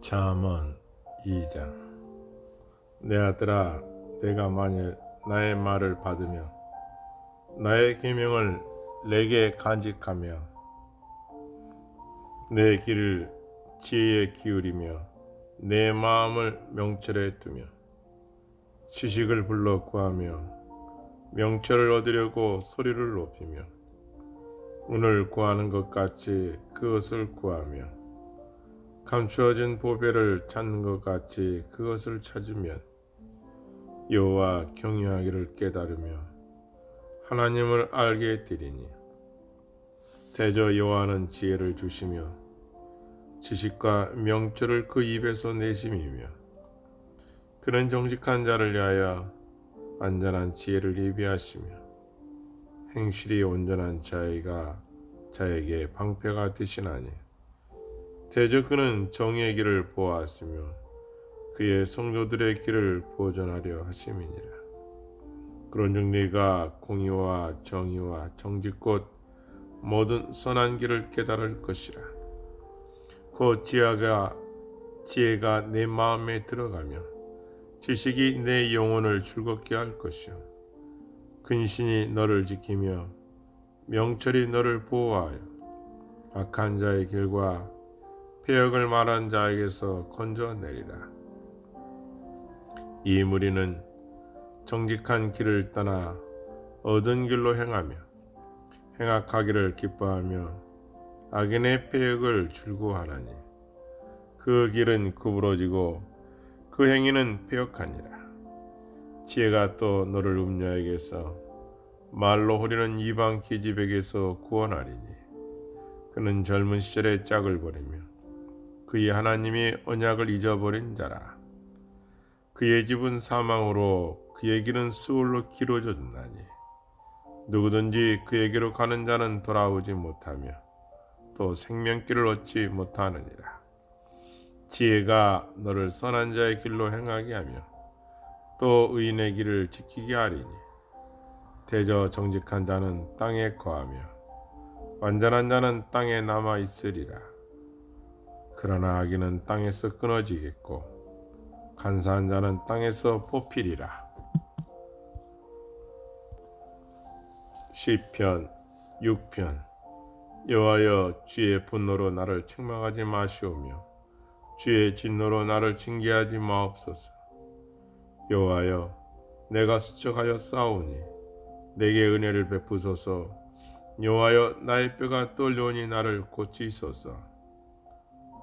잠언 2장. 내 아들아 내가 만일 나의 말을 받으며 나의 계명을 내게 간직하며 내 길을 지혜에 기울이며 내 마음을 명철에 두며 지식을 불러 구하며 명철을 얻으려고 소리를 높이며 운을 구하는 것 같이 그것을 구하며 감추어진 보배를 찾는 것 같이 그것을 찾으면 여호와 경외하기를 깨달으며 하나님을 알게 되리니. 대저 여호와는 지혜를 주시며 지식과 명철을 그 입에서 내심이며 그는 정직한 자를 위하여 안전한 지혜를 예비하시며 행실이 온전한 자가 자에게 방패가 되시나니 대저 그는 정의의 길을 보았으며 그의 성도들의 길을 보존하려 하심이니라. 그런즉 네가 공의와 정의와 정직 곧 모든 선한 길을 깨달을 것이라. 그 지혜가 지혜가 내 마음에 들어가며 지식이 내 영혼을 즐겁게 할 것이요 근신이 너를 지키며 명철이 너를 보호하여 악한 자의 길과 폐역을 말한 자에게서 건져내리라. 이 무리는 정직한 길을 떠나 얻은 길로 행하며 행악하기를 기뻐하며 악인의 폐역을 즐거워하나니 그 길은 구부러지고 그 행위는 폐역하니라. 지혜가 또 너를 음녀에게서 말로 호리는 이방 기집에게서 구원하리니 그는 젊은 시절의 짝을 버리며 그의 하나님이 언약을 잊어버린 자라. 그의 집은 사망으로 그의 길은 수월로 길어졌나니 누구든지 그에게로 가는 자는 돌아오지 못하며 또 생명길을 얻지 못하느니라. 지혜가 너를 선한 자의 길로 행하게 하며 또 의인의 길을 지키게 하리니 대저 정직한 자는 땅에 거하며 완전한 자는 땅에 남아 있으리라. 그러나 악인은 땅에서 끊어지겠고 간사한 자는 땅에서 뽑히리라. 시편 6편 여호와여 주의 분노로 나를 책망하지 마시오며 주의 진노로 나를 징계하지 마옵소서. 여호와여 내가 수척하여 싸우니 내게 은혜를 베푸소서. 여호와여 나의 뼈가 떨려오니 나를 고치소서.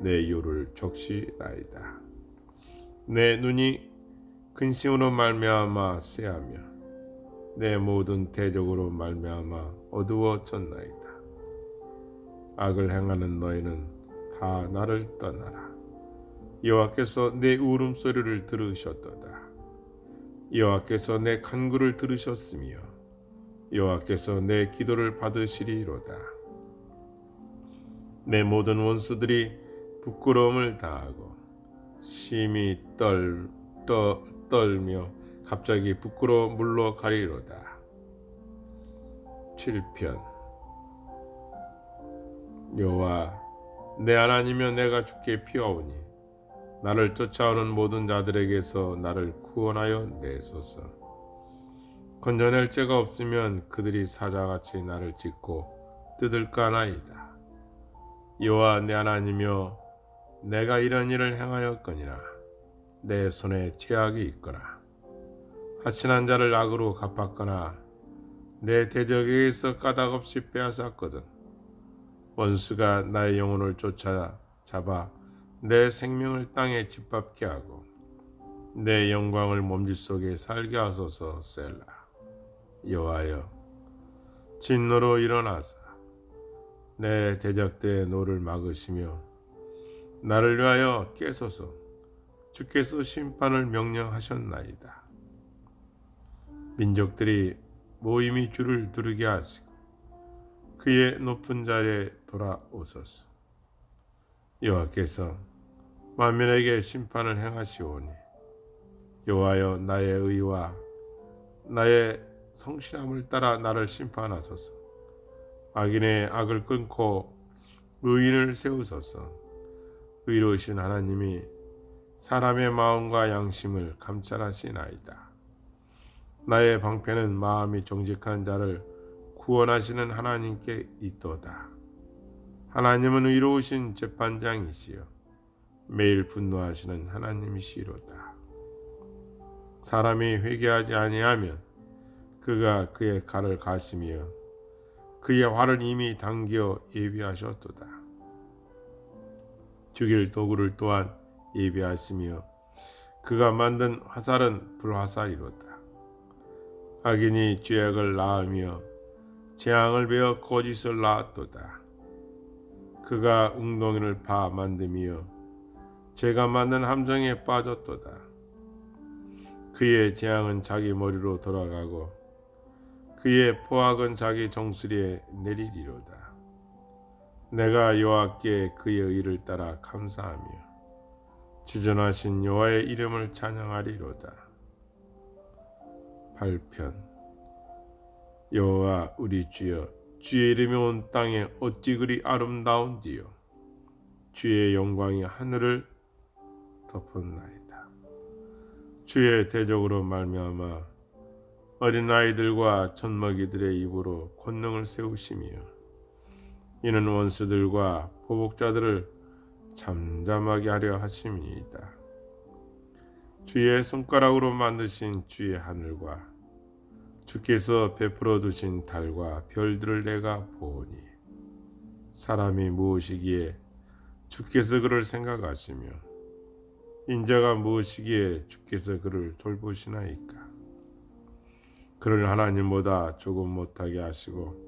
내 요를 적시나이다. 내 눈이 근심으로 말미암아 쇠하며 내 모든 대적으로 말미암아 어두워졌나이다. 악을 행하는 너희는 다 나를 떠나라. 여호와께서 내 울음소리를 들으셨도다. 여호와께서 내 간구를 들으셨으며 여호와께서 내 기도를 받으시리로다. 내 모든 원수들이 부끄러움을 당하고 심히 떨, 떠, 떨며 갑자기 부끄러워 물러가리로다. 7편 여호와 내 하나님이여 내가 주께 피하오니 나를 쫓아오는 모든 자들에게서 나를 구원하여 내소서. 건져낼 죄가 없으면 그들이 사자같이 나를 찢고 뜯을까 나이다. 여호와 내 하나님이여 내가 이런 일을 행하였거니와 내 손에 죄악이 있거나 하친한 자를 악으로 갚았거나 내 대적에게서 까닭없이 빼앗았거든. 원수가 나의 영혼을 쫓아 잡아 내 생명을 땅에 짓밟게 하고 내 영광을 몸짓 속에 살게 하소서 셀라. 여호와여 진노로 일어나사. 내 대적대의 노를 막으시며 나를 위하여 깨소서 주께서 심판을 명령하셨나이다. 민족들이 모임이 주를 두르게 하시고 그의 높은 자리에 돌아오소서. 여호와께서 만민에게 심판을 행하시오니 여호와여 나의 의와 나의 성실함을 따라 나를 심판하소서. 악인의 악을 끊고 의인을 세우소서. 의로우신 하나님이 사람의 마음과 양심을 감찰하시나이다. 나의 방패는 마음이 정직한 자를 구원하시는 하나님께 있도다. 하나님은 의로우신 재판장이시여 매일 분노하시는 하나님이시로다. 사람이 회개하지 아니하면 그가 그의 칼을 가시며 그의 활을 이미 당겨 예비하셨도다. 죽일 도구를 또한 예비하시며 그가 만든 화살은 불화살이로다. 악인이 죄악을 낳으며 재앙을 베어 거짓을 낳았도다. 그가 웅덩이를 파 만듦이여 제가 만든 함정에 빠졌도다. 그의 재앙은 자기 머리로 돌아가고 그의 포악은 자기 정수리에 내리리로다. 내가 여호와께 그의 의를 따라 감사하며 지존하신 여호와의 이름을 찬양하리로다. 8편 여호와 우리 주여 주의 이름이 온 땅에 어찌 그리 아름다운지요 주의 영광이 하늘을 덮었나이다. 주의 대적으로 말미암아 어린 아이들과 젖먹이들의 입으로 권능을 세우시며 이는 원수들과 보복자들을 잠잠하게 하려 하심이니이다. 주의 손가락으로 만드신 주의 하늘과 주께서 베풀어 두신 달과 별들을 내가 보니 사람이 무엇이기에 주께서 그를 생각하시며 인자가 무엇이기에 주께서 그를 돌보시나이까 그를 하나님보다 조금 못하게 하시고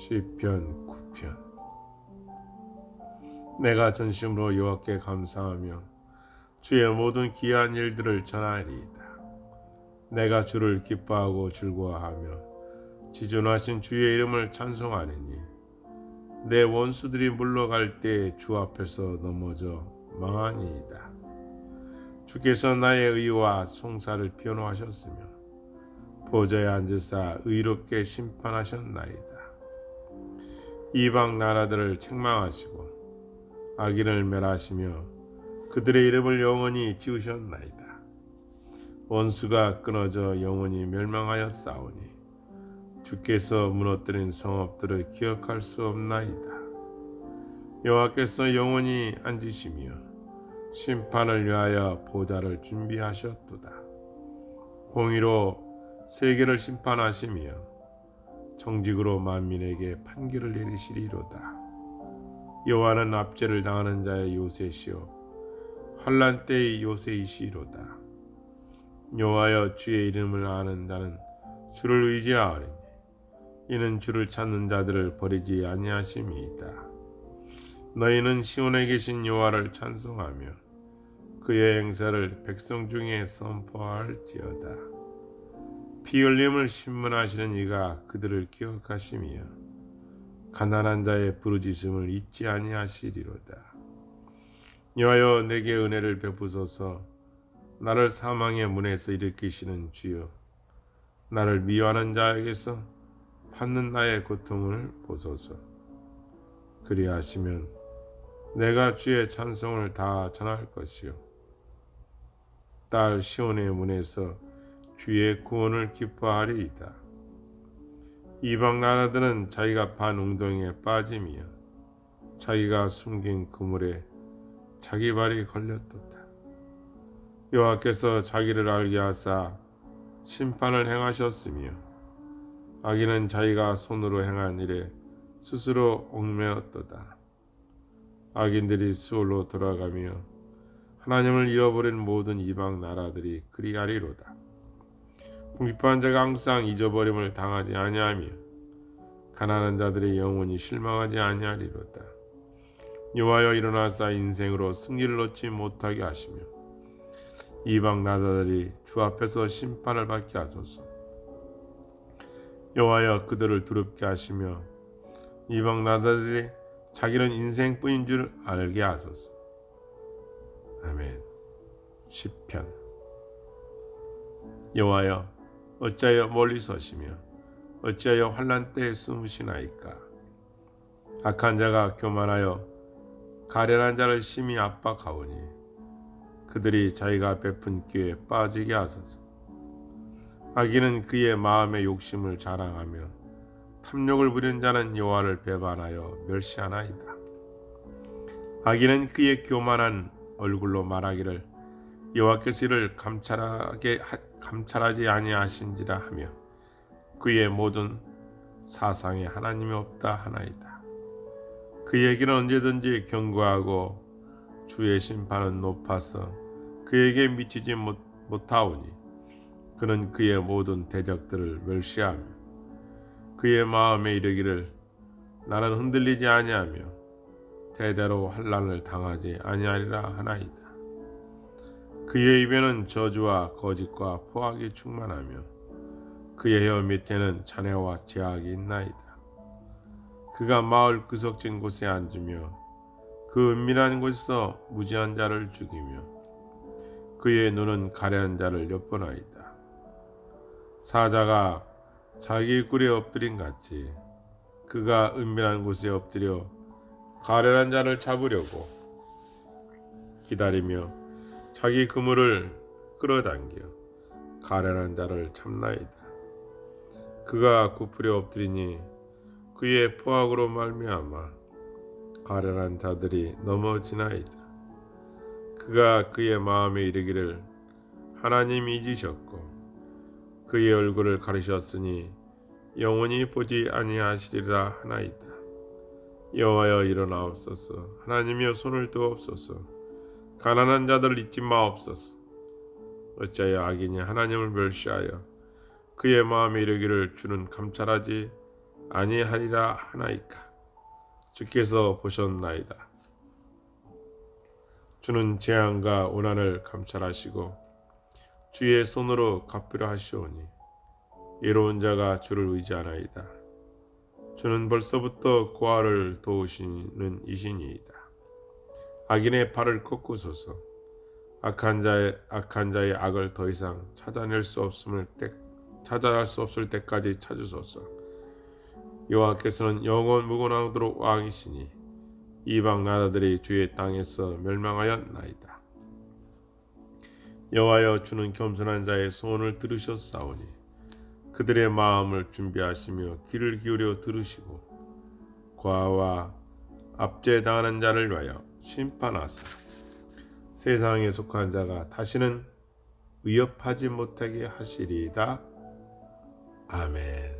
시편 9편 내가 전심으로 여호와께 감사하며 주의 모든 귀한 일들을 전하리이다. 내가 주를 기뻐하고 즐거워하며 지존하신 주의 이름을 찬송하리니 내 원수들이 물러갈 때 주 앞에서 넘어져 망하니이다. 주께서 나의 의와 송사를 변호하셨으며 보좌에 앉으사 의롭게 심판하셨나이다. 이방 나라들을 책망하시고 악인을 멸하시며 그들의 이름을 영원히 지우셨나이다. 원수가 끊어져 영원히 멸망하여 싸우니 주께서 무너뜨린 성읍들을 기억할 수 없나이다. 여호와께서 영원히 앉으시며 심판을 위하여 보좌를 준비하셨도다. 공의로 세계를 심판하시며 정직으로 만민에게 판결을 내리시리로다. 여호와는 압제를 당하는 자의 요새시요 환란 때의 요새이시로다. 여호와여 주의 이름을 아는 자는 주를 의지하오리니 이는 주를 찾는 자들을 버리지 아니하심이이다. 너희는 시온에 계신 여호와를 찬송하며 그의 행사를 백성 중에 선포할지어다. 피 흘림을 신문하시는 이가 그들을 기억하시며 가난한 자의 부르짖음을 잊지 아니하시리로다. 여호와여 내게 은혜를 베푸소서. 나를 사망의 문에서 일으키시는 주여 나를 미워하는 자에게서 받는 나의 고통을 보소서. 그리하시면 내가 주의 찬송을 다 전할 것이요. 딸 시온의 문에서 주의 구원을 기뻐하리이다 이방 나라들은 자기가 반 웅덩이에 빠짐이여 자기가 숨긴 그물에 자기 발이 걸렸도다 여호와께서 자기를 알게 하사 심판을 행하셨으며 악인은 자기가 손으로 행한 일에 스스로 얽매었도다. 악인들이 수월로 돌아가며 하나님을 잃어버린 모든 이방 나라들이 그리하리로다. 궁핍한 자가 항상 잊어버림을 당하지 아니하며 가난한 자들이 영원히 실망하지 아니하리로다. 여호와여 일어나사 인생으로 승리를 얻지 못하게 하시며 이방 나라들이 주 앞에서 심판을 받게 하소서. 여호와여 그들을 두렵게 하시며 이방 나라들이 자기는 인생뿐인 줄 알게 하소서. 아멘. 시편 여호와여 어찌하여 멀리 서시며 어찌하여 환난 때에 숨으시나이까? 악한 자가 교만하여 가련한 자를 심히 압박하오니 그들이 자기가 베푼 기회에 빠지게 하소서. 악인은 그의 마음의 욕심을 자랑하며 탐욕을 부린 자는 여호와를 배반하여 멸시하나이다. 악인은 그의 교만한 얼굴로 말하기를 여호와께서 이를 감찰하게 하, 감찰하지 아니하신지라 하며 그의 모든 사상에 하나님이 없다 하나이다. 그에게는 언제든지 경고하고 주의 심판은 높아서 그에게 미치지 못, 못하오니 그는 그의 모든 대적들을 멸시하며 그의 마음에 이르기를 나는 흔들리지 아니하며 대대로 환란을 당하지 아니하리라 하나이다. 그의 입에는 저주와 거짓과 포악이 충만하며 그의 혀 밑에는 잔해와 제약이 있나이다. 그가 마을 구석진 곳에 앉으며 그 은밀한 곳에서 무지한 자를 죽이며 그의 눈은 가려한 자를 엿보나이다. 사자가 자기 굴에 엎드린 같이 그가 은밀한 곳에 엎드려 가련한 자를 잡으려고 기다리며 자기 그물을 끌어당겨 가련한 자를 참나이다. 그가 굽으려 엎드리니 그의 포악으로 말미암아 가련한 자들이 넘어지나이다. 그가 그의 마음에 이르기를 하나님 잊으셨고 그의 얼굴을 가리셨으니 영원히 보지 아니하시리라 하나이다. 여호와여 일어나옵소서 하나님이여 손을 두옵소서 가난한 자들을 잊지 마옵소서. 어찌하여 악인이 하나님을 멸시하여 그의 마음에 이르기를 주는 감찰하지 아니하리라 하나이까? 주께서 보셨나이다. 주는 재앙과 고난을 감찰하시고 주의 손으로 갚으려 하시오니 예로운 자가 주를 의지하나이다. 주는 벌써부터 고아를 도우시는 이신이이다. 악인의 팔을 꺾으소서. 악한 자의 악한 자의 악을 더 이상 찾아낼 수 없음을 때 찾아낼 수 없을 때까지 찾으소서. 여호와께서는 영원 무고나도록 왕이시니 이방 나라들이 주의 땅에서 멸망하였나이다. 여호와여 주는 겸손한 자의 소원을 들으셨사오니 그들의 마음을 준비하시며 귀를 기울여 들으시고 과와 압제당하는 자를 위하여 심판하사 세상에 속한 자가 다시는 위협하지 못하게 하시리이다. 아멘.